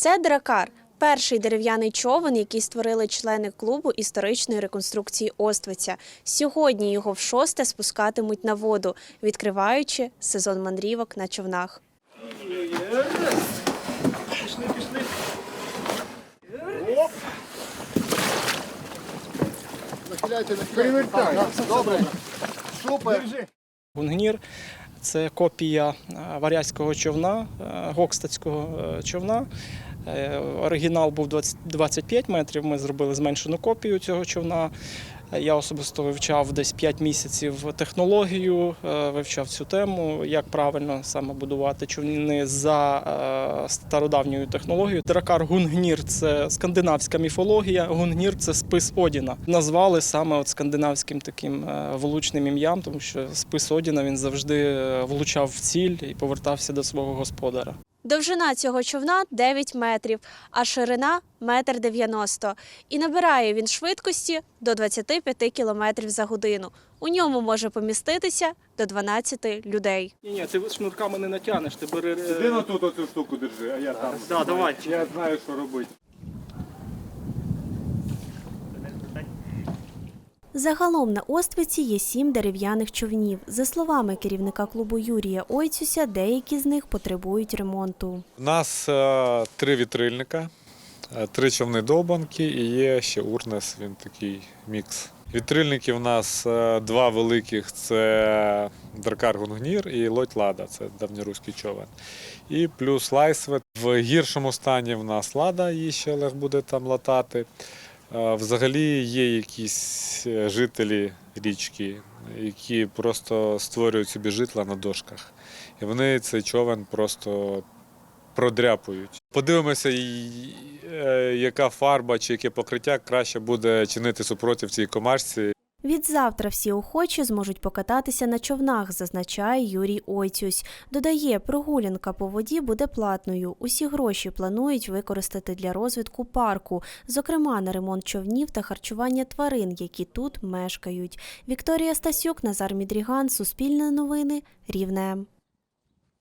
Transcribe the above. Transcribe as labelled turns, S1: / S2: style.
S1: Це дракар. Перший дерев'яний човен, який створили члени клубу історичної реконструкції Оствиця. Сьогодні його вшосте спускатимуть на воду, відкриваючи сезон мандрівок на човнах.
S2: Супер.
S3: Гунгнір це копія е, варязького човна, е, гокстацького е, човна. Е, Оригінал був 20 25 метрів. Ми зробили зменшену копію цього човна. Е, Я особисто вивчав десь 5 місяців технологію, е, вивчав цю тему, як правильно саме будувати човни за стародавньою технологією. Дракар Гунгнір це скандинавська міфологія. Гунгнір це спис Одіна. Назвали саме от скандинавським таким влучним ім'ям, тому що спис Одіна він завжди влучав в ціль і повертався до свого господара.
S1: Довжина цього човна 9 метрів, а ширина – метр 90. І набирає він швидкості до 25 кілометрів за годину. У ньому може поміститися до 12 людей.
S3: Ні, ні, ти шнурками не натягнеш, ти бери.
S2: Сиди на тут оцю штуку держи, а я там.
S3: Да, давай.
S2: Я знаю, що робити.
S1: Загалом на Оствиці є сім дерев'яних човнів. За словами керівника клубу Юрія Ойцюся, деякі з них потребують ремонту.
S4: У нас е, три вітрильника, е, три човни довбанки і є ще Урнес, він такий мікс. Вітрильники в нас е, два великих це Дракар Гунгнір і Лодь Лада, це давньоруський човен. І плюс Лайсвет. В гіршому стані в нас Лада, її ще Олег буде там латати. Взагалі є якісь е, жителі річки, які просто створюють собі житла на дошках. І вони цей човен просто продряпують. Подивимося, е, яка фарба чи яке покриття краще буде чинити супротив цій комашці.
S1: Відзавтра всі охочі зможуть покататися на човнах, зазначає Юрій Ойцюсь. Додає, прогулянка по воді буде платною. Усі гроші планують використати для розвитку парку, зокрема на ремонт човнів та харчування тварин, які тут мешкають. Вікторія Стасюк, Назар Мідріган, Суспільне новини, Рівне.